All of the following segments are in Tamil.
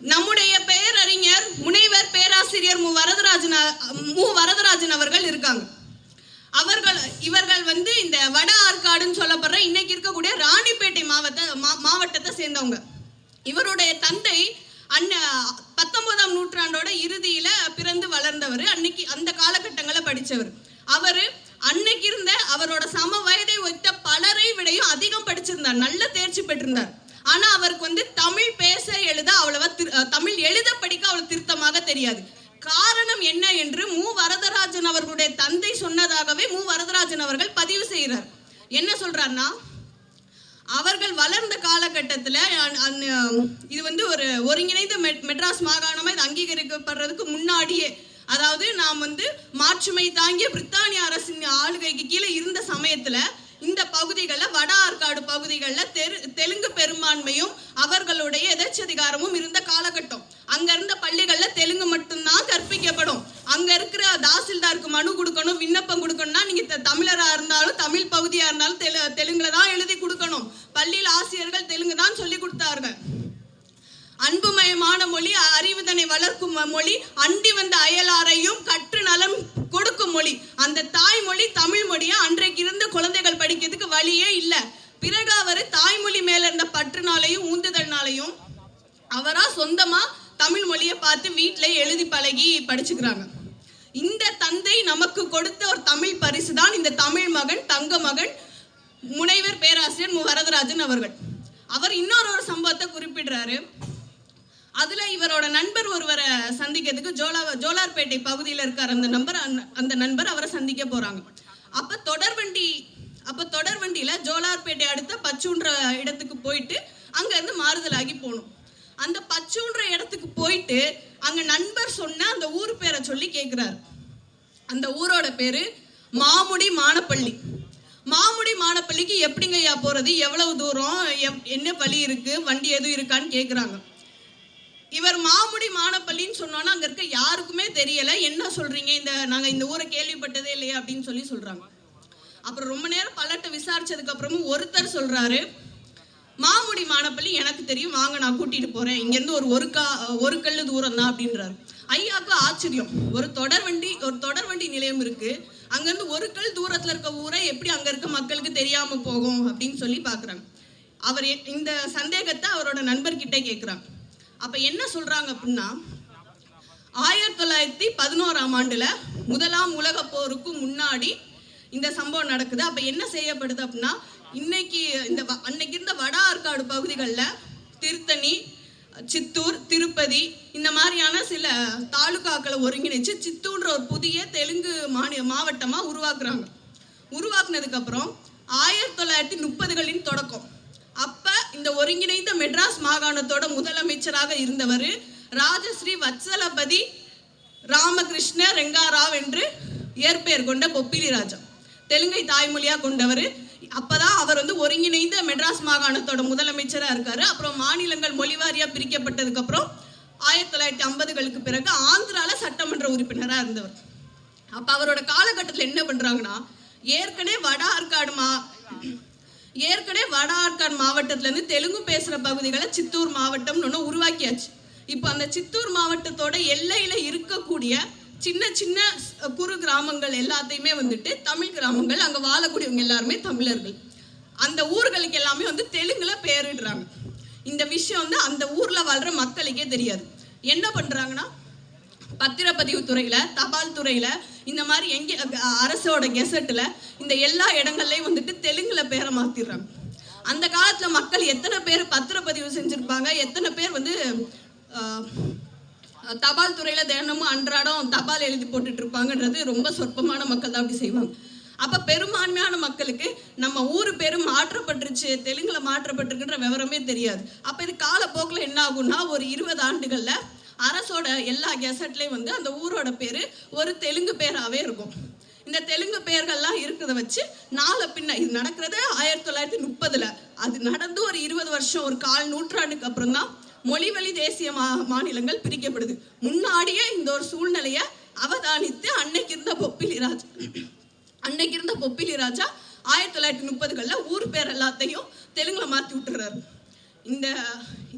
நம்முடைய பேரறிஞர் முனைவர் பேராசிரியர் மு. வரதராஜன் மு. வரதராஜன் அவர்கள் இருக்காங்க. அவர்கள் இவர்கள் வந்து இந்த வட ஆற்காடுன்னு சொல்லப்படுற இன்னைக்கு இருக்கக்கூடிய ராணிப்பேட்டை மாவட்ட மா- மாவட்டத்தை சேர்ந்தவங்க. இவருடைய தந்தை அன்ன பத்தொன்பதாம் நூற்றாண்டோட இறுதியில பிறந்து வளர்ந்தவர். அன்னைக்கு அந்த காலகட்டங்களை படித்தவர் அவரு அன்னைக்கு இருந்த அவரோட சம வயதை ஒத்த பலரை விடையும் அதிகம் படிச்சிருந்தார். நல்ல தேர்ச்சி பெற்றிருந்தார். ஆனா அவருக்கு வந்து தமிழ் பேச எழுத அவ்வளவா திரு- தமிழ் எழுத படிக்க அவ்வளவு திருத்தமாக தெரியாது. காரணம் என்ன என்று மு. வரதராஜன் அவர்களுடைய தந்தை சொன்னதாகவே மு. வரதராஜன் அவர்கள் பதிவு செய்கிறார். என்ன சொல்றாருன்னா அவர்கள் வளர்ந்த காலகட்டத்தில் இது வந்து ஒரு ஒருங்கிணைந்த மெட்- மெட்ராஸ் மாகாணமாக இது அங்கீகரிக்கப்படுறதுக்கு முன்னாடியே அதாவது நாம் வந்து மாற்றுமை தாங்கிய பிரித்தானிய அரசின் ஆளுகைக்கு கீழே இருந்த சமயத்தில் இந்த பகுதிகளில் வட ஆற்காடு பகுதிகளில் தெரு தெலுங்கு பெரும்பான்மையும் அவர்களுடைய எதேச்சதிகாரமும் இருந்த காலகட்டம். அங்க இருந்த பள்ளிகளில் தெலுங்கு மட்டும்தான் கற்பிக்கப்படும். அங்க இருக்கிற தாசில்தாருக்கு மனு கொடுக்கணும் விண்ணப்பம் கொடுக்கணும்னா நீங்க தமிழரா இருந்தாலும் தமிழ் பகுதியா இருந்தாலும் தெலு தெலுங்குல தான் எழுதி கொடுக்கணும். பள்ளியில் ஆசிரியர்கள் தெலுங்கு தான் சொல்லி கொடுத்தார்கள். அன்புமயமான மொழி அறிவுதனை வளர்க்கும் மொழி அண்டி வந்த அயலாரையும் கற்று நலம் கொடுக்கும் மொழி. அந்த தாய்மொழி தமிழ் மொழியா? அன்றைக்கு இருந்த குழந்தைகள் படிக்கிறதுக்கு வழியே இல்லை. பிறகு அவர் தாய்மொழி மேல இருந்த பற்றுனாலையும் ஊந்துதல்னாலையும் அவரா சொந்தமா தமிழ் மொழியை பார்த்து வீட்டிலே எழுதி பழகி படிச்சுக்கிறாங்க. இந்த தந்தை நமக்கு கொடுத்த ஒரு தமிழ் பரிசு தான் இந்த தமிழ் மகன் தங்க மகன் முனைவர் பேராசிரியர் மு. வரதராஜன் அவர்கள். அவர் இன்னொரு ஒரு சம்பவத்தை குறிப்பிடுறாரு. அதுல இவரோட நண்பர் ஒருவரை சந்திக்கிறதுக்கு ஜோலா ஜோலார்பேட்டை பகுதியில் இருக்கார் அந்த நம்பர் அந்த- அந்த நண்பர் அவரை சந்திக்க போறாங்க. அப்ப தொடர்வண்டி அப்ப தொடர்வண்டியில ஜோலார்பேட்டை அடுத்த பச்சூன்ற இடத்துக்கு போயிட்டு அங்க இருந்து மாறுதலாகி போகணும். அந்த பச்சூன்ற இடத்துக்கு போயிட்டு அங்க நண்பர் சொன்ன அந்த ஊர் பேரை சொல்லி கேக்குறாரு. அந்த ஊரோட பேரு மாமுடி மானப்பள்ளி. மாமுடி மானப்பள்ளிக்கு எப்படிங்க ஐயா போறது? எவ்வளவு தூரம்? எப்- என்ன வழி இருக்கு? வண்டி எதுவும் இருக்கான்னு கேக்குறாங்க. இவர் மாமுடி மானப்பள்ளின்னு சொன்னோன்னா அங்கே இருக்க யாருக்குமே தெரியல. என்ன சொல்றீங்க? இந்த நாங்கள் இந்த ஊரை கேள்விப்பட்டதே இல்லையா அப்படின்னு சொல்லி சொல்றாங்க. அப்புறம் ரொம்ப நேரம் பலட்டை விசாரிச்சதுக்கு அப்புறமும் ஒருத்தர் சொல்றாரு மாமுடி மானப்பள்ளி எனக்கு தெரியும். வாங்க நான் கூட்டிட்டு போறேன். இங்கேருந்து ஒரு ஒரு கா ஒரு கல்லு தூரம் தான் அப்படின்றாரு. ஐயாவுக்கு ஆச்சரியம். ஒரு தொடர்வண்டி ஒரு தொடர்வண்டி நிலையம் இருக்கு. அங்கேருந்து ஒரு கல் தூரத்தில் இருக்க ஊரை எப்படி அங்கே இருக்க மக்களுக்கு தெரியாமல் போகும் அப்படின்னு சொல்லி பார்க்குறாங்க அவர் இந்த சந்தேகத்தை அவரோட நண்பர்கிட்ட கேட்குறாங்க அப்போ என்ன சொல்கிறாங்க அப்படின்னா ஆயிரத்தி தொள்ளாயிரத்தி பதினோராம் ஆண்டில் முதலாம் உலக போருக்கு முன்னாடி இந்த சம்பவம் நடக்குது. அப்போ என்ன செய்யப்படுது அப்படின்னா இன்னைக்கு இந்த அன்னைக்கு இருந்த வட ஆற்காடு பகுதிகளில் திருத்தணி சித்தூர் திருப்பதி இந்த மாதிரியான சில தாலுகாக்களை ஒருங்கிணைச்சு சித்தூர்ன்ற ஒரு புதிய தெலுங்கு மாநில மாவட்டமாக உருவாக்குறாங்க. உருவாக்குனதுக்கப்புறம் ஆயிரத்தி தொள்ளாயிரத்தி முப்பதுகளின் தொடக்கம். இந்த ஒருங்கிணைந்த மெட்ராஸ் மாகாணத்தோட முதலமைச்சராக இருந்தவர் ராஜஸ்ரீ வத்சலபதி ராமகிருஷ்ண ரெங்காராவ் என்று இயற்பெயர் கொண்ட பொப்பிலி ராஜா. தெலுங்கை தாய்மொழியா கொண்டவர். அப்பதான் அவர் வந்து ஒருங்கிணைந்த மெட்ராஸ் மாகாணத்தோட முதலமைச்சரா இருக்காரு. அப்புறம் மாநிலங்கள் மொழிவாரியா பிரிக்கப்பட்டதுக்கு அப்புறம் ஆயிரத்தி தொள்ளாயிரத்தி ஐம்பதுகளுக்கு பிறகு ஆந்திரால சட்டமன்ற உறுப்பினரா இருந்தவர். அப்ப அவரோட காலகட்டத்தில் என்ன பண்றாங்கன்னா ஏற்கனவே வட ஆற்காடு மா ஏற்கனவே வட ஆற்காடு மாவட்டத்திலேருந்து தெலுங்கு பேசுகிற பகுதிகளை சித்தூர் மாவட்டம்னு ஒன்று உருவாக்கியாச்சு. இப்போ அந்த சித்தூர் மாவட்டத்தோட எல்லையில் இருக்கக்கூடிய சின்ன சின்ன குறு கிராமங்கள் எல்லாத்தையுமே வந்துட்டு தமிழ் கிராமங்கள் அங்கே வாழக்கூடியவங்க எல்லாருமே தமிழர்கள். அந்த ஊர்களுக்கு எல்லாமே வந்து தெலுங்குல பேரிடுறாங்க. இந்த விஷயம் வந்து அந்த ஊரில் வாழ்கிற மக்களுக்கே தெரியாது. என்ன பண்ணுறாங்கன்னா பத்திரப்பதிவு துறையில தபால் துறையில இந்த மாதிரி எங்க அரசோட கெசட்ல இந்த எல்லா இடங்கள்லயும் வந்துட்டு தெலுங்குல பேரை மாத்திடுறாங்க. அந்த காலத்துல மக்கள் எத்தனை பேர் பத்திரப்பதிவு செஞ்சிருப்பாங்க? எத்தனை பேர் வந்து ஆஹ், தபால் துறையில தினமும் அன்றாடம் தபால் எழுதி போட்டுட்டு இருப்பாங்கன்றது ரொம்ப சொற்பமான மக்கள் தான் அப்படி செய்வாங்க. அப்ப பெரும்பான்மையான மக்களுக்கு நம்ம ஊரு பேரும் மாற்றப்பட்டுருச்சு தெலுங்குல மாற்றப்பட்டிருக்குன்ற விவரமே தெரியாது. அப்ப இது காலப்போக்கில் என்ன ஆகும்னா ஒரு இருபது ஆண்டுகள்ல அரசோட எல்லா கெசட்லேயும் வந்து அந்த ஊரோட பேர் ஒரு தெலுங்கு பேராகவே இருக்கும். இந்த தெலுங்கு பெயர்கள்லாம் இருக்கிறத வச்சு நாளை பின்ன இது நடக்கிறது ஆயிரத்தி தொள்ளாயிரத்தி முப்பதில். அது நடந்து ஒரு இருபது வருஷம் ஒரு கால் நூற்றாண்டுக்கு அப்புறம் தான் மொழிவழி தேசிய மா மாநிலங்கள் பிரிக்கப்படுது. முன்னாடியே இந்த ஒரு சூழ்நிலையை அவதானித்து அன்னைக்கு இருந்த பொப்பிலி ராஜா அன்னைக்கு இருந்த பொப்பிலி ராஜா ஆயிரத்தி தொள்ளாயிரத்தி முப்பதுகளில் ஊர் பேர் எல்லாத்தையும் தெலுங்கில் மாற்றி விட்டுறாரு. இந்த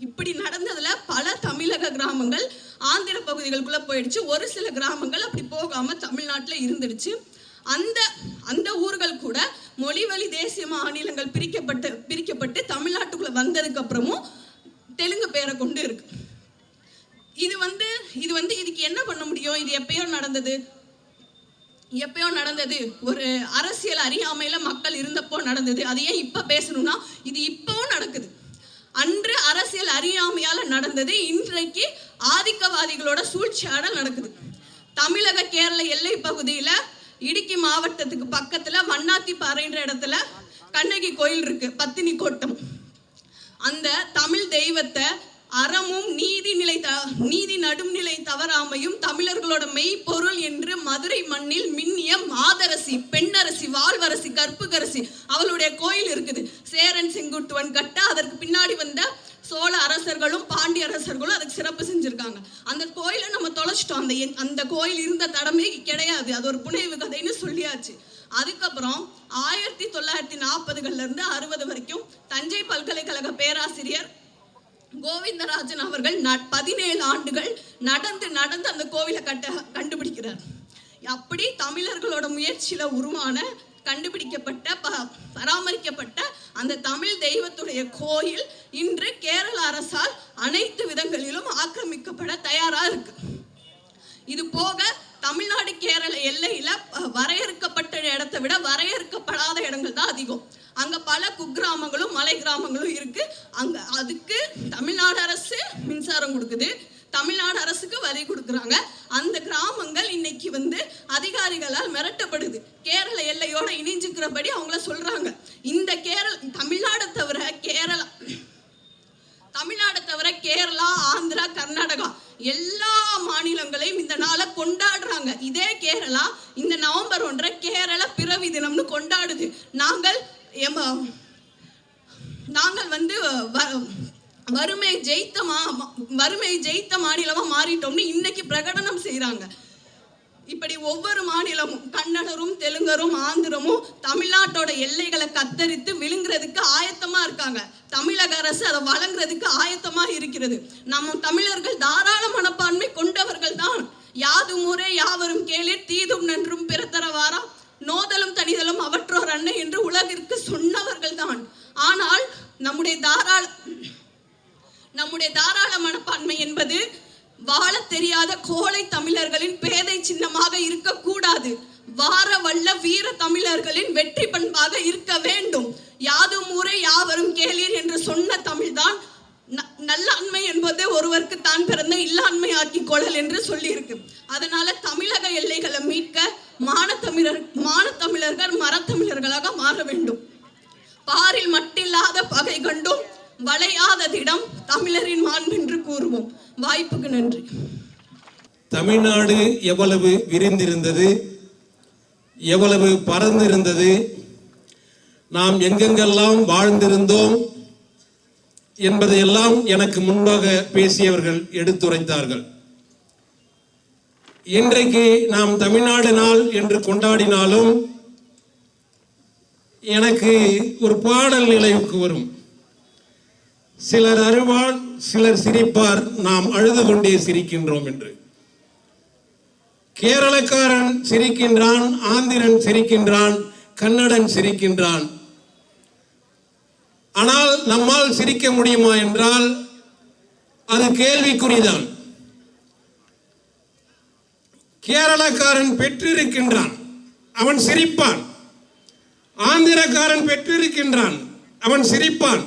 இப்படி நடந்ததில் பல தமிழக கிராமங்கள் ஆந்திர பகுதிகளுக்குள்ளே போயிடுச்சு. ஒரு சில கிராமங்கள் அப்படி போகாமல் தமிழ்நாட்டில் இருந்துடுச்சு. அந்த அந்த ஊர்கள் கூட மொழிவழி தேசிய மாநிலங்கள் பிரிக்கப்பட்டு பிரிக்கப்பட்டு தமிழ்நாட்டுக்குள்ளே வந்ததுக்கு அப்புறமும் தெலுங்கு பேரை கொண்டு இருக்கு. இது வந்து இது வந்து இதுக்கு என்ன பண்ண முடியும்? இது எப்பயோ நடந்தது? எப்பயோ நடந்தது. ஒரு அரசியல் அறியாமையில மக்கள் இருந்தப்போ நடந்தது. அது ஏன் இப்ப பேசணும்னா இது இப்பவும் நடக்குது. அன்று அரசியல் அறியாமையால நடந்தது. இன்றைக்கு ஆதிக்கவாதிகளோட சூழ்ச்சியாடல் நடக்குது. தமிழக கேரள எல்லை பகுதியில இடுக்கி மாவட்டத்துக்கு பக்கத்துல வண்ணாத்திப்பாறைன்ற இடத்துல கண்ணகி கோயில் இருக்கு பத்தினி கோட்டம். அந்த தமிழ் தெய்வத்தை அறமும் நீதி நிலை த நீதி நடுநிலை தவறாமையும் தமிழர்களோட மெய்ப்பொருள் என்று மதுரை மண்ணில் மின்னிய மாதரசி பெண்ணரசி வாழ்வரசி கற்புகரசி அவளுடைய கோயில் இருக்குது. சேரன் செங்குட்டுவன் கட்ட அதற்கு முன்னாடி வந்த சோழ அரசர்களும் பாண்டிய அரசர்களும் அதுக்கு சிறப்பு செஞ்சிருக்காங்க. அந்த கோயிலை நம்ம தொலைச்சிட்டோம். அந்த அந்த கோயில் இருந்த தடமே கிடையாது. அது ஒரு புனைவு கதைன்னு சொல்லியாச்சு. அதுக்கப்புறம் ஆயிரத்தி தொள்ளாயிரத்தி நாற்பதுகள்ல இருந்து அறுபது வரைக்கும் தஞ்சை பல்கலைக்கழக பேராசிரியர் கோவிந்தராஜன் அவர்கள் பதினேழு ஆண்டுகள் நடந்து நடந்து அந்த கோவிலை கட்ட கண்டுபிடிக்கிறார். அப்படி தமிழர்களோட முயற்சியில உருவான கண்டுபிடிக்கப்பட்ட ப- பராமரிக்கப்பட்ட அந்த தமிழ் தெய்வத்துடைய கோயில் இன்று கேரள அரசால் அனைத்து விதங்களிலும் ஆக்கிரமிக்கப்பட தயாரா இருக்கு. இது போக தமிழ்நாடு கேரள எல்லையில வரையறுக்கப்பட்ட இடத்தை விட வரையறுக்கப்படாத இடங்கள் தான் அதிகம். அங்க பல குக்கிராமங்களும் மலை கிராமங்களும் இருக்கு. அங்க அதுக்கு தமிழ்நாடு அரசு மின்சாரம் கொடுக்குது. தமிழ்நாடு அரசுக்கு வரி கொடுக்குறாங்க. அந்த கிராமங்கள் இன்னைக்கு வந்து அதிகாரிகளால் மிரட்டப்படுது. கேரள எல்லையோட இணைஞ்சுக்கிறபடி அவங்கள சொல்றாங்க. இந்த கேரள தமிழ்நாடை தவிர கேரளா தமிழ்நாடு தவிர கேரளா ஆந்திரா கர்நாடகா எல்லா மாநிலங்களையும் இந்த நாளை கொண்டாடுறாங்க. இதே கேரளா இந்த நவம்பர் ஒன்றை கேரள பிறவி தினம்னு கொண்டாடுது. நாங்கள் நாங்கள் வந்து வ- வறுமை ஜெயித்த மா மா- வறுமை ஜெயித்த மாநிலமாக மாறிட்டோம்னு இன்னைக்கு பிரகடனம் செய்கிறாங்க இப்படி ஒவ்வொரு மாநிலமும் கன்னடரும் தெலுங்கரும் ஆந்திரமும் தமிழ்நாட்டோட எல்லைகளை கத்தரித்து விழுங்குறதுக்கு ஆயத்தமா இருக்காங்க. தமிழக அரசு அதை வழங்குறதுக்கு ஆயத்தமா இருக்கிறது. நம்ம தமிழர்கள் தாராள மனப்பான்மை கொண்டவர்கள் தான். யாது முறை யாவரும் கேளிர் தீதும் நன்றும் பிறத்தரவாரா? நோதலும் தனிதலும் அவற்றோர் அன்னை என்று உலகிற்கு சொன்னவர்கள் தான். ஆனால் நம்முடைய தாராள நம்முடைய தாராள மனப்பான்மை என்பது வாழத் தெரியாத கோழை தமிழர்களின் பேதை சின்னமாக இருக்கக்கூடாது. வார வல்ல வீர தமிழர்களின் வெற்றி பண்பாக இருக்க வேண்டும். யாதும் ஊரே யாவரும் கேளீர் என்று சொன்ன தமிழ்தான் ந- நல்லாண்மை என்பது ஒருவருக்கு தான் பிறந்த இல்லாண்மை ஆக்கி கொள்ளல் என்று சொல்லியிருக்கு. அதனால தமிழக எல்லைகளை மீட்க மானத்தமிழர் மானத்தமிழர்கள் மரத்தமிழர்களாக மாற வேண்டும். பாரில் மட்டில்லாத பகை கண்டும் வளையாததிடம் தமிழரின் மாண்பென்று கூறுவோம். வாய்ப்புக்கு நன்றி. தமிழ்நாடு எவ்வளவு விரிந்திருந்தது எவ்வளவு பறந்திருந்தது நாம் எங்கெங்கெல்லாம் வாழ்ந்திருந்தோம் என்பதையெல்லாம் எனக்கு முன்பாக பேசியவர்கள் எடுத்துரைத்தார்கள். இன்றைக்கு நாம் தமிழ்நாடு நாள் என்று கொண்டாடினாலும் எனக்கு ஒரு பாடல் நிலைவுக்கு வரும். சிலர் அழுவார் சிலர் சிரிப்பார். நாம் அழுது கொண்டே சிரிக்கின்றோம் என்று. கேரளக்காரன் சிரிக்கின்றான் ஆந்திரன் சிரிக்கின்றான் கன்னடன் சிரிக்கின்றான். ஆனால் நம்மால் சிரிக்க முடியுமா என்றால் அது கேள்விக்குறிதான். கேரளக்காரன் பெற்றிருக்கின்றான் அவன் சிரிப்பான். ஆந்திரக்காரன் பெற்றிருக்கின்றான் அவன் சிரிப்பான்.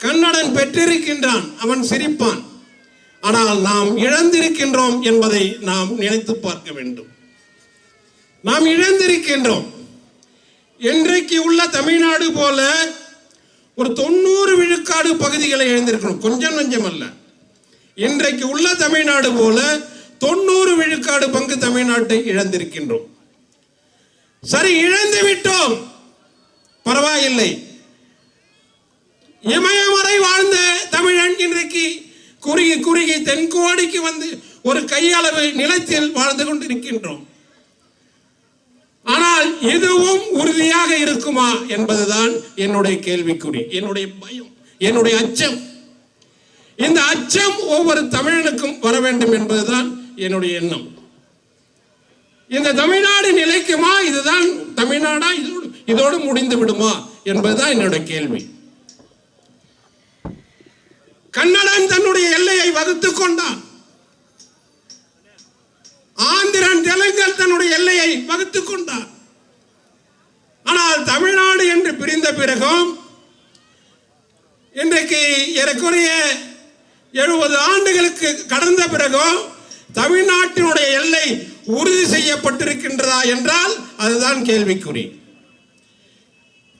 கன்னடன் பெற்றிருக்கின்றான் அவன் சிரிப்பான். ஆனால் நாம் இழந்திருக்கின்றோம் என்பதை நாம் நினைத்து பார்க்க வேண்டும். நாம் இழந்திருக்கின்றோம். இன்றைக்கு உள்ள தமிழ்நாடு போல ஒரு தொண்ணூறு விழுக்காடு பகுதிகளை இழந்திருக்கிறோம். கொஞ்சம் நஞ்சம் அல்ல. இன்றைக்கு உள்ள தமிழ்நாடு போல தொண்ணூறு விழுக்காடு பங்கு தமிழ்நாட்டை இழந்திருக்கின்றோம். சரி இழந்து விட்டோம். பரவாயில்லை. இமயமறை வாழ்ந்த தமிழன் இன்றைக்கு குறுகி குறுகி தென்கோடிக்கு வந்து ஒரு கையளவு நிலத்தில் வாழ்ந்து கொண்டிருக்கின்றோம். ஆனால் எதுவும் உறுதியாக இருக்குமா என்பதுதான் என்னுடைய கேள்விக்குறி என்னுடைய பயம் என்னுடைய அச்சம். இந்த அச்சம் ஒவ்வொரு தமிழனுக்கும் வர வேண்டும் என்பதுதான் என்னுடைய எண்ணம். இந்த தமிழ்நாடு நிலைக்குமா? இதுதான் தமிழ்நாடா? இதோடு இதோடு முடிந்து விடுமா? என்பதுதான் என்னுடைய கேள்வி. கன்னடன் தன்னுடைய எல்லையை வகுத்துக் கொண்டான். ஆந்திரன் தெலுங்கன் தன்னுடைய எல்லையை வகுத்துக் கொண்டான். ஆனால் தமிழ்நாடு என்று பிரிந்த பிறகும் இன்றைக்கு ஏறக்குறைய எழுபது ஆண்டுகளுக்கு கடந்த பிறகும் தமிழ்நாட்டினுடைய எல்லை உறுதி செய்யப்பட்டிருக்கின்றதா என்றால் அதுதான் கேள்விக்குறி.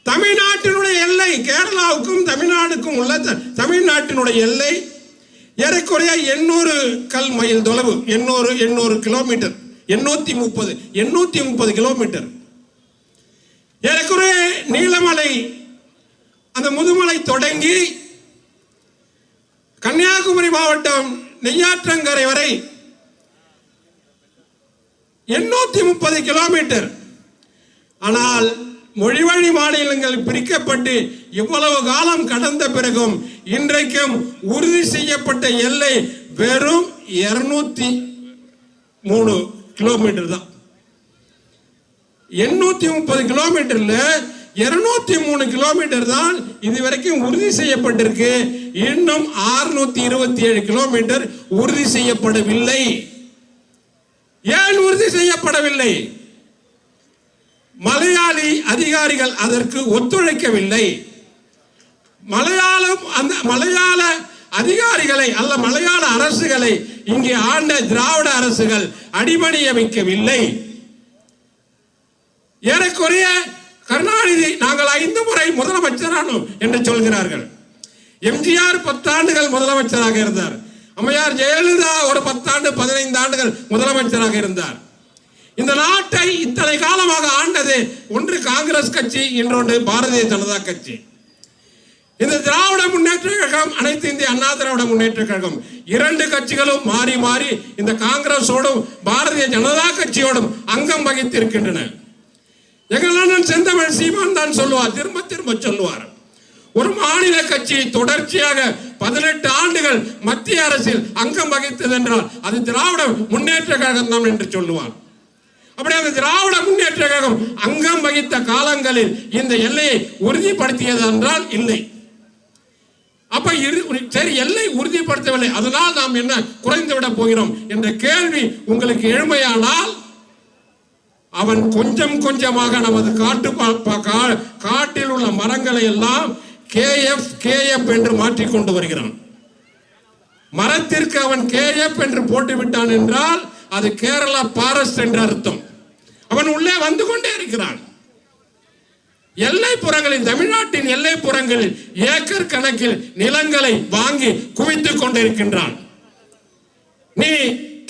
தமிழ்நாட்டினுடைய எல்லை கேரளாவுக்கும் தமிழ்நாடுக்கும் உள்ள தமிழ்நாட்டினுடைய எல்லை ஏறக்குறைய எண்ணூறு கல் மைல் தொலைவு எண்ணூறு எண்ணூறு கிலோமீட்டர் எண்ணூத்தி முப்பது எண்ணூத்தி முப்பது கிலோமீட்டர். ஏறக்குறைய நீலமலை அந்த முதுமலை தொடங்கி கன்னியாகுமரி மாவட்டம் நெய்யாற்றங்கரை வரை எண்ணூத்தி முப்பது கிலோமீட்டர். ஆனால் மொழிவழி மாநிலங்கள் பிரிக்கப்பட்டு இவ்வளவு காலம் கடந்த பிறகும் இன்றைக்கும் உறுதி செய்யப்பட்ட எல்லை வெறும் இருநூத்தி மூணு கிலோமீட்டர் தான். எண்ணூத்தி முப்பது கிலோமீட்டர்ல இருநூத்தி மூணு கிலோமீட்டர் தான் இதுவரைக்கும் உறுதி செய்யப்பட்டிருக்கு. இன்னும் 627 இருபத்தி ஏழு கிலோமீட்டர் உறுதி செய்யப்படவில்லை. ஏன் உறுதி செய்யப்படவில்லை? மலையாளி அதிகாரிகள் அதற்கு ஒத்துழைக்கவில்லை. மலையாளம் அந்த மலையாள அதிகாரிகளை அல்ல மலையாள அரசுகளை இங்கே ஆண்ட திராவிட அரசுகள் அடிபணியமைக்கவில்லை ஏறக்குறைய கருணாநிதி நாங்கள் ஐந்து முறை முதலமைச்சரானோம் என்று சொல்கிறார்கள். எம்ஜிஆர் பத்தாண்டுகள் முதலமைச்சராக இருந்தார். அம்மையார் ஜெயலலிதா ஒரு பத்தாண்டு பதினைந்து ஆண்டுகள் முதலமைச்சராக இருந்தார். இந்த நாட்டை இத்தனை காலமாக ஆண்டது ஒன்று காங்கிரஸ் கட்சி இன்னொன்று பாரதிய ஜனதா கட்சி. இந்த திராவிட முன்னேற்ற கழகம் அனைத்து இந்திய அண்ணா திராவிட முன்னேற்ற கழகம் இரண்டு கட்சிகளும் மாறி மாறி இந்த காங்கிரஸோடும் பாரதிய ஜனதா கட்சியோடும் அங்கம் வகித்திருக்கின்றன. எங்கள் செந்தமிழ் சீமான் தான் சொல்லுவார் திரும்ப திரும்ப சொல்லுவார். ஒரு மாநில கட்சி தொடர்ச்சியாக பதினெட்டு ஆண்டுகள் மத்திய அரசில் அங்கம் வகித்தது என்றால் அது திராவிட முன்னேற்ற கழகம் தான் என்று சொல்லுவார். அப்படி அந்த திராவிட முன்னேற்ற கழகம் அங்கம் வகித்த காலங்களில் இந்த எல்லையை உறுதிப்படுத்தியது என்றால் இல்லை. அப்ப சரி எல்லை உறுதிப்படுத்தவில்லை. அதனால் நாம் என்ன குறைந்து விட போகிறோம் என்ற கேள்வி உங்களுக்கு எழுமையானால் அவன் கொஞ்சம் கொஞ்சமாக நமது காட்டு பா- பா- கா- காட்டில் உள்ள மரங்களை எல்லாம் கேஎஃப் கேஎஃப் என்று மாற்றி கொண்டு வருகிறான். மரத்திற்கு அவன் கேஎஃப் என்று போட்டு விட்டான் என்றால் அது கேரளா பாரஸ்ட் என்று அர்த்தம். வந்து கொண்டே இருக்கிறான். எல்லைப்புறங்களில் தமிழ்நாட்டின் எல்லைப்புறங்களில் ஏக்கர் கணக்கில் நிலங்களை வாங்கி குவித்துக் கொண்டிருக்கின்றான். நீ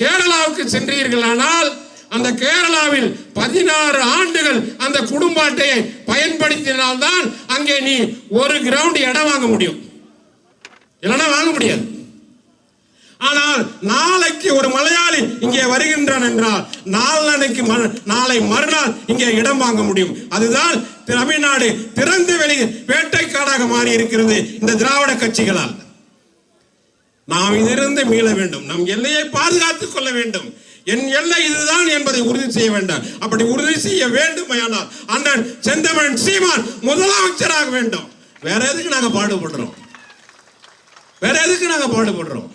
கேரளாவுக்கு சென்றீர்களானால் அந்த கேரளாவில் பதினாறு ஆண்டுகள் அந்த குடும்ப அட்டையை பயன்படுத்தினால்தான் அங்கே நீ ஒரு கிரவுண்ட் இடம் வாங்க முடியும். இல்லைன்னா வாங்க முடியாது. ஆனால் நாளைக்கு ஒரு மலையாளி இங்கே வருகின்றான் என்றால் நாளனைக்கு நாளை மறுநாள் இங்கே இடம் வாங்க முடியும். அதுதான் தமிழ்நாடு திறந்து வெளி வேட்டைக்காடாக மாறி இருக்கிறது இந்த திராவிட கட்சிகளால். நாம் இதிலிருந்து மீள வேண்டும். நம் எல்லையை பாதுகாத்துக் கொள்ள வேண்டும். என் எல்லை இதுதான் என்பதை உறுதி செய்ய வேண்டும். அப்படி உறுதி செய்ய வேண்டுமையானால் அண்ணன் செந்தமன் சீமான் முதலமைச்சராக வேண்டும். வேற எதுக்கு நாங்க பாடுபடுறோம்? வேற எதுக்கு நாங்க பாடுபடுறோம்?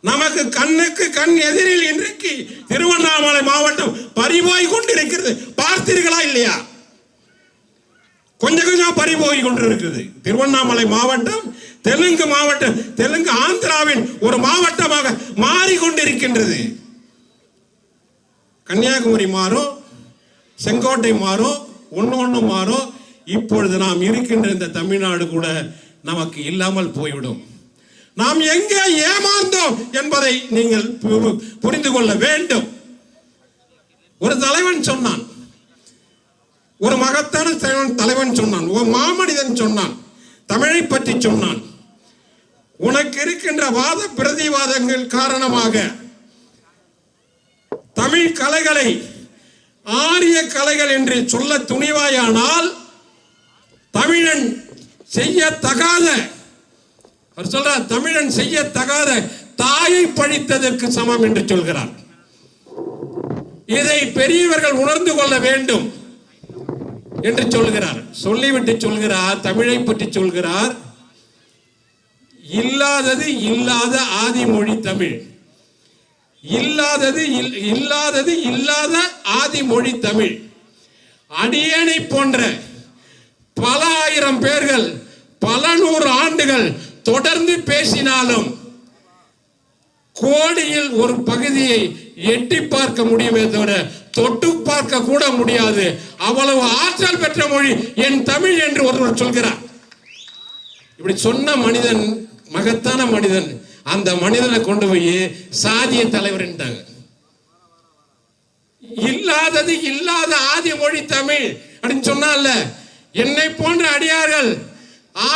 நமக்கு கண்ணுக்கு கண் எதிரில் இன்றைக்கு திருவண்ணாமலை மாவட்டம் பறிபோய் கொண்டிருக்கிறது. பார்த்தீர்களா இல்லையா? கொஞ்சம் கொஞ்சம் பறிபோய் கொண்டிருக்கிறது. திருவண்ணாமலை மாவட்டம் தெலுங்கு மாவட்டம் தெலுங்கு ஆந்திராவின் ஒரு மாவட்டமாக மாறிக்கொண்டிருக்கின்றது. கன்னியாகுமரி மாறும் செங்கோட்டை மாறும் ஒன்று ஒன்று மாறும் இப்பொழுது நாம் இருக்கின்ற இந்த தமிழ்நாடு கூட நமக்கு இல்லாமல் போய்விடும். நாம் எங்கே ஏமாந்தோம் என்பதை நீங்கள் பு- புரிந்து கொள்ள வேண்டும். ஒரு தலைவன் சொன்னான். ஒரு மகத்தான தலைவன் தலைவன் சொன்னான். ஒரு மாமனிதன் சொன்னான். தமிழை பற்றி சொன்னான். உனக்கு இருக்கின்ற வாத பிரதிவாதங்கள் காரணமாக தமிழ் கலைகளை ஆரிய கலைகள் என்று சொல்ல துணிவாயானால் தமிழன் செய்யத்தகாத அவர் சொல்றார் தமிழன் செய்யத்தகாத தாயை பழித்ததற்கு சமம் என்று சொல்கிறார். இதை பெரியவர்கள் உணர்ந்து கொள்ள வேண்டும் என்று சொல்கிறார். சொல்லிவிட்டு சொல்கிறார் தமிழை பற்றி சொல்கிறார். இல்லாதது இல்லாத ஆதிமொழி தமிழ். இல்லாதது இல்- இல்லாதது இல்லாத ஆதிமொழி தமிழ். அடியேனை போன்ற பல ஆயிரம் பேர்கள் பல நூறு ஆண்டுகள் தொடர்ந்து பேசினாலும் கோடியில் ஒரு பகுதியை எட்டி பார்க்க முடியுமே தவிர தொட்டு பார்க்க கூட முடியாது. அவ்வளவு ஆற்றல் பெற்ற மொழி என் தமிழ் என்று ஒருவர் சொல்கிறார். இப்படி சொன்ன மனிதன் மகத்தான மனிதன் அந்த மனிதனை கொண்டு போய் சாதிய தலைவர்ன்றாங்க இல்லாதது இல்லாத ஆதி மொழி தமிழ் அப்படின்னு சொன்னால என்னை போன்ற அடியார்கள்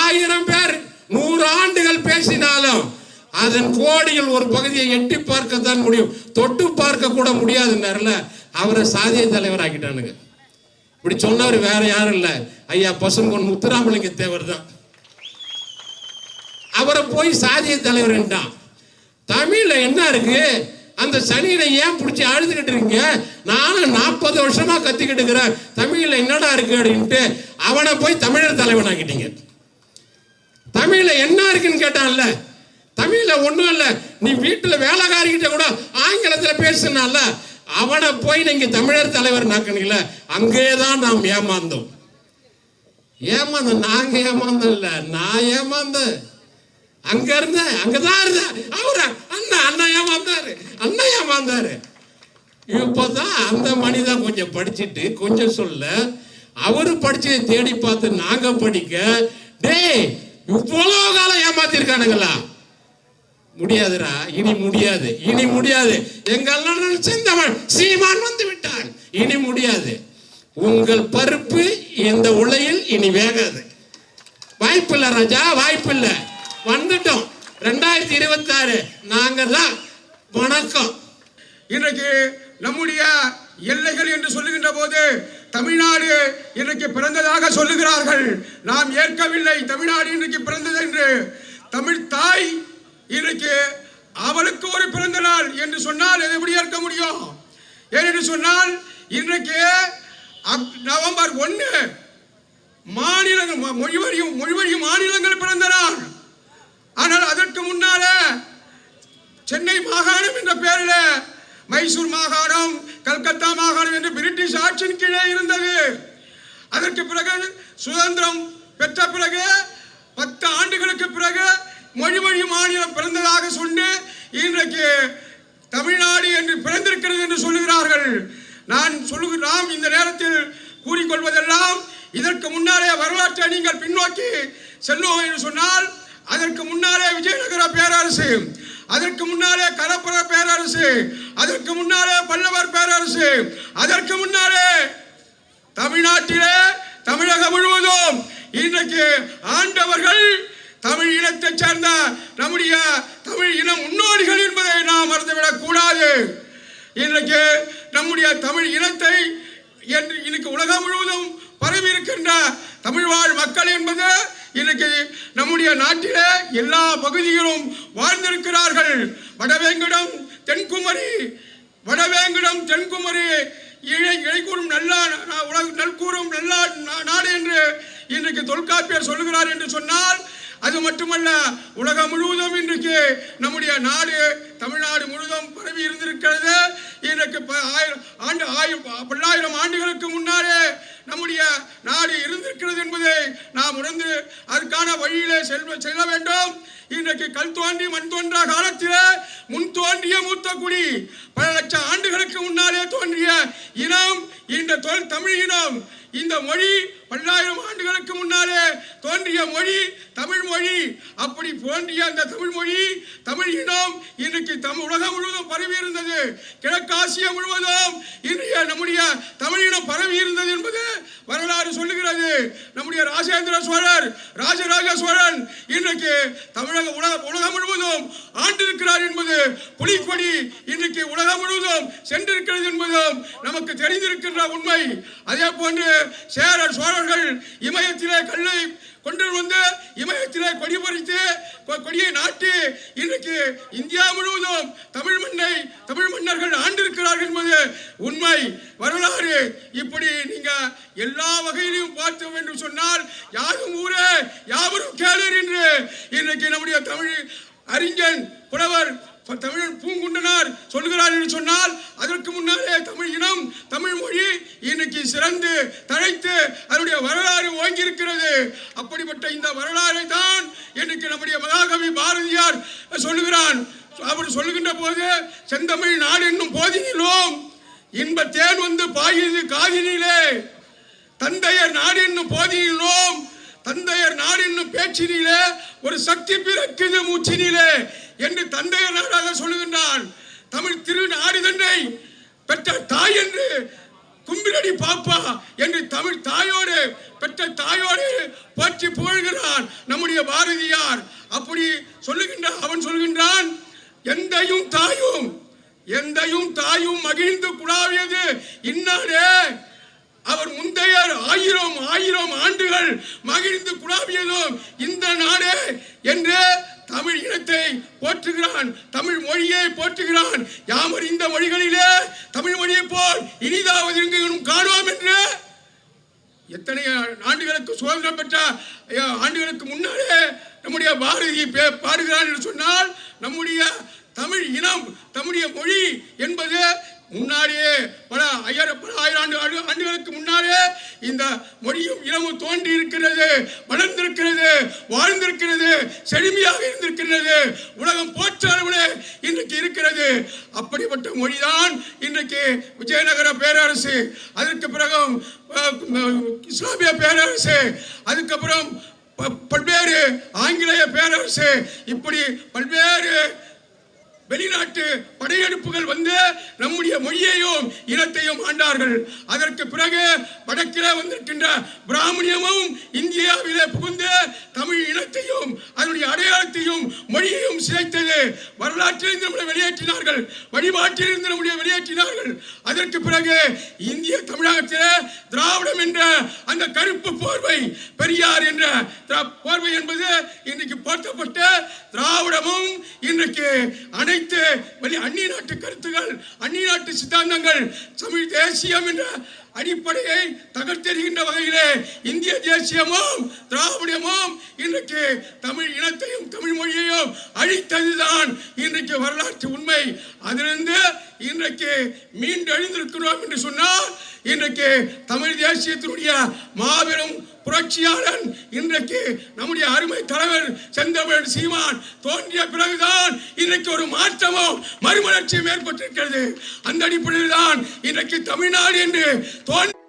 ஆயிரம் பேர் நூறு ஆண்டுகள் பேசினாலும் அதன் கோடியில் ஒரு பகுதியை எட்டி பார்க்க தான் முடியும். தொட்டு பார்க்க கூட முடியாதுன்னாருல அவரை சாதிய தலைவர் ஆக்கிட்டானுங்க இப்படி சொன்னவர் வேற யாரும் இல்ல. ஐயா பசும்பொன் முத்துராமலிங்க தேவர் தான். அவரை போய் சாதிய தலைவர்ன்றான் தமிழ்ல என்ன இருக்கு? அந்த சனியில ஏன் பிடிச்சி அழுதுகிட்டு இருக்கீங்க? நானும் நாற்பது வருஷமா கத்திக்கிட்டு இருக்கிறேன். தமிழ்ல என்னடா இருக்கு அப்படின்ட்டு அவனை போய் தமிழர் தலைவன் ஆக்கிட்டீங்க தமிழ்ல என்ன இருக்குன்னு கேட்டான்ல. தமிழ்ல ஒண்ணும் இல்ல. நீ வீட்டுல வேலைக்காரிக்கிட்ட கூட ஆங்கிலத்துல பேசுனால அவனை போய் நீங்க தமிழர் தலைவர் நாக்கணுங்கள அங்கேதான் நாம் ஏமாந்தோம். ஏமாந்தோம். நாங்க ஏமாந்தோம் இல்ல. நான் ஏமாந்தேன். அங்க இருந்த அங்கதான் இருந்த அவரு அண்ணா அண்ணா ஏமாந்தாரு. அண்ணா ஏமாந்தாரு. இப்போதான் அந்த மனிதன் கொஞ்சம் படிச்சுட்டு கொஞ்சம் சொல்ல அவரு படிச்சதை தேடி பார்த்து நாங்க படிக்க டேய் இவ்வளவு காலம் ஏமாத்திருக்கானுங்களா? முடியாதுடா இனி முடியாது இனி முடியாது. எங்கள் சிந்தவன் சீமான் வந்து விட்டான். இனி முடியாது. உங்கள் பருப்பு இந்த உலையில் இனி வேகாது. வாய்ப்பில்லை ராஜா வாய்ப்பில்லை. வந்துட்டோம். ரெண்டாயிரத்தி இருபத்தி ஆறு தான் வணக்கம். இன்றைக்கு நம்முடைய எல்லைகள் என்று சொல்லுகின்ற போது தமிழ்நாடு இன்றைக்கு பிறந்ததாக சொல்லுகிறார்கள். நாம் ஏற்கவில்லை தமிழ்நாடு இன்றைக்கு பிறந்தது என்று தமிழ் தாய் இன்றைக்கு அவளுக்கு ஒரு பிறந்த நாள் என்று சொன்னால் இதை எப்படி ஏற்க முடியும்? ஏனென்று சொன்னால் இன்றைக்கு நவம்பர் ஒன்று மாநிலங்கள் மொ- மொழிவழியும் மொழிவழியும் மாநிலங்கள் பிறந்த நாள். ஆனால் அதற்கு முன்னால சென்னை மாகாணம் என்ற பெயரில் மைசூர் மாகாணம் கல்கத்தா மாகாணம் என்று பிரிட்டிஷ் ஆட்சியின் கீழே இருந்தது. அதற்கு பிறகு சுதந்திரம் பெற்ற பிறகு பத்து ஆண்டுகளுக்கு பிறகு மொழி மொழி மாநிலம் பிறந்ததாக சொன்ன இன்றைக்கு தமிழ்நாடு என்று பிறந்திருக்கிறது என்று சொல்லுகிறார்கள். நான் சொல்லு நாம் இந்த நேரத்தில் கூறிக்கொள்வதெல்லாம் இதற்கு முன்னாலே வரலாற்றை நீங்கள் பின்னோக்கி செல்லுவோம் என்று சொன்னால் அதற்கு முன்னாலே விஜயநகர பேரரசு அதற்கு முன்னாலே கலப்பர பேரரசு அதற்கு முன்னாலே பல்லவர் பேரரசு அதற்கு முன்னாலே தமிழ்நாட்டிலே தமிழகம் முழுவதும் இன்றைக்கு ஆண்டவர்கள் தமிழ் இனத்தைச் சேர்ந்த நம்முடைய தமிழ் இன முன்னோடிகள் என்பதை நாம் மறந்துவிடக் கூடாது. இன்றைக்கு நம்முடைய தமிழ் இனத்தை என்று இன்னைக்கு உலகம் முழுவதும் பரவி இருக்கின்ற தமிழ் வாழ் மக்கள் என்பது இன்னைக்கு நம்முடைய நாட்டிலே எல்லா பகுதியிலும் வாழ்ந்திருக்கிறார்கள். வடவேங்கடம் தென்குமரி வடவேங்கடம் தென்குமரி இழை இழைக்கூறும் நல்லா உலக நல்கூறும் நல்லா நா- நாடு என்று இன்றைக்கு தொல்காப்பியர் சொல்லுகிறார் என்று சொன்னால் அது மட்டுமல்ல உலகம் முழுவதும் இன்றைக்கு நம்முடைய நாடு தமிழ்நாடு முழுவதும் பரவி இருந்திருக்கிறது. இன்றைக்கு ப- ஆயிரம் ஆண்டு ஆயிரம் பல்லாயிரம் ஆண்டுகளுக்கு முன்னாலே நம்முடைய நாடு இருந்திருக்கிறது என்பதை நாம் உணர்ந்து அதற்கான வழியிலே செல்வ செல்ல வேண்டும். இன்றைக்கு கல் தோன்றி மண் தோன்றா காலத்தில் முன் தோன்றிய மூத்த குடி பல லட்சம் ஆண்டுகளுக்கு முன்னாலே தோன்றிய இனம் இந்த தொல் தமிழ் இனம் இந்த மொழி பல்லாயிரம் ஆண்டுகளுக்கு முன்னாலே தோன்றிய மொழி தமிழ் மொழி. அப்படி தோன்றிய அந்த தமிழ் மொழி தமிழ் இனம் இன்றைக்கு தம் உலகம் முழுவதும் பரவி இருந்தது. கிழக்காசியா முழுவதும் இன்றைய நம்முடைய தமிழ் இனம் பரவி இருந்தது என்பது வரலாறு சொல்லுகிறது. நம்முடைய ராஜேந்திர சோழர் ராஜராஜ சோழன் இன்றைக்கு தமிழக உலக உலகம் முழுவதும் ஆண்டிருக்கிறார் என்பது புலிக்கொடி இன்றைக்கு உலகம் முழுவதும் சென்றிருக்கிறது என்பதும் நமக்கு தெரிந்திருக்கின்ற உண்மை. அதே போன்று சேரர் சோழர் அவர்கள் இமயத்திலே கல்லை கொண்டு வந்து இமயத்திலே கொடி பறித்து கொடியை நாட்டி இன்றைக்கு இந்தியா முழுவதும் தமிழ் மண்ணை தமிழ் மன்னர்கள் ஆண்டிருக்கிறார்கள் என்பது உண்மை. வரலாறு இப்படி நீங்க எல்லா வகையிலும் பார்த்து வேண்டும் சொன்னால் யாரும் ஊரே யாவரும் கேளர் என்று இன்றைக்கு நம்முடைய தமிழ் அறிஞன் புலவர் தமிழர் பூங்குண்டனார் சொல்கிறார் என்று சொன்னால் அதற்கு முன்னாலே தமிழ் இனம் தமிழ் மொழி இன்னைக்கு சிறந்து தழைத்து அதனுடைய வரலாறு ஓங்கியிருக்கிறது. அப்படிப்பட்ட இந்த வரலாறை தான் இன்னைக்கு நம்முடைய மகாகவி பாரதியார் சொல்லுகிறான். அவர் சொல்லுகின்ற போது செந்தமிழ் நாடு என்னும் போதினிலும் இன்ப தேன் வந்து பாயுது காதினிலே. தந்தையர் நாடு என்னும் போதினிலும் தந்தையர் நாடு என்னும் பேச்சினிலே ஒரு சக்தி பிறக்குது மூச்சினிலே என்று தந்தையர் நாடாக சொல்லுகின்றான். தமிழ் திரு நாடு தன்னை பெற்ற தாய் என்று கும்பிரடி பாப்பா என்று தமிழ் தாயோடு பெற்ற தாயோடு போற்றி புகழ்கிறான் நம்முடைய பாரதியார். அப்படி சொல்லுகின்ற அவன் சொல்கின்றான் எந்தையும் தாயும் எந்தையும் தாயும் மகிழ்ந்து குழாவியது இன்னாலே ஆயிரம் ஆயிரம் ஆண்டுகள் மகிழ்ந்து குழாவியதும் இந்த நாடே என்று தமிழ் இனத்தை போற்றுகிறான் தமிழ் மொழியை போற்றுகிறான். யாமர் இந்த மொழிகளிலே தமிழ் மொழியை போல் இனிதாவது எங்கும் காணோம் என்று எத்தனை ஆண்டுகளுக்கு சுதந்திரம் பெற்ற ஆண்டுகளுக்கு முன்னாலே நம்முடைய பாரதி பே- என்று சொன்னால் நம்முடைய தமிழ் இனம் தமிழிய மொழி என்பது முன்னாடியே பல ஐயாயிர பல ஆயிரம் ஆண்டு ஆண்டுகளுக்கு முன்னாலே இந்த மொழியும் இனமும் தோன்றி இருக்கிறது வளர்ந்திருக்கிறது வாழ்ந்திருக்கிறது செழுமையாக இருந்திருக்கிறது. உலகம் போற்ற அளவிலே இன்றைக்கு இருக்கிறது. அப்படிப்பட்ட மொழிதான் இன்றைக்கு விஜயநகர பேரரசு. அதற்கு பிறகு இஸ்லாமிய பேரரசு. அதுக்கப்புறம் ப- பல்வேறு ஆங்கிலேய பேரரசு. இப்படி பல்வேறு வெளிநாட்டு படையெடுப்புகள் வந்து நம்முடைய மொழியையும் இனத்தையும் ஆண்டார்கள். அதற்கு பிறகு வடக்கிலே வந்திருக்கின்ற பிராமணியமும் இந்தியாவிலே புகுந்து தமிழ் இனத்தையும் அதனுடைய அடையாளத்தையும் மொழியையும் சிதைத்தது. வரலாற்றிலிருந்து நம்மளை வெளியேற்றினார்கள். வழிபாட்டிலிருந்து நம்முடைய வெளியேற்றினார்கள். அதற்கு பிறகு இந்திய தமிழகத்தில் திராவிடம் என்ற அந்த கருப்பு போர்வை பெரியார் என்ற திரா- போர்வை என்பது இன்றைக்கு போர்த்தப்பட்ட திராவிடமும் இன்றைக்கு அனைத்து வெளி அந்நிய நாட்டு கருத்துகள் அந்நிய நாட்டு சித்தாந்தங்கள் தமிழ் தேசியம் என்ற அடிப்படையை தகர்த்தெறிகின்ற வகையிலே இந்திய தேசியமும் திராவிடமும் இன்றைக்கு தமிழ் இனத்தையும் தமிழ் மொழியையும் அழித்ததுதான் இன்றைக்கு வரலாற்று உண்மை. அதிலிருந்து இன்றைக்கு மீண்டெழுந்திருக்கிறோம் என்று சொன்னால் இன்றைக்கு தமிழ் தேசியத்தினுடைய மாபெரும் புரட்சியாளன் இன்றைக்கு நம்முடைய அருமை தலைவர் செந்தமிழ் சீமான் தோன்றிய பிறகுதான் இன்றைக்கு ஒரு மாற்றமும் மறுமலர்ச்சியும் ஏற்பட்டிருக்கிறது. அந்த அடிப்படையில் தான் இன்றைக்கு தமிழ்நாடு என்று தோன்றி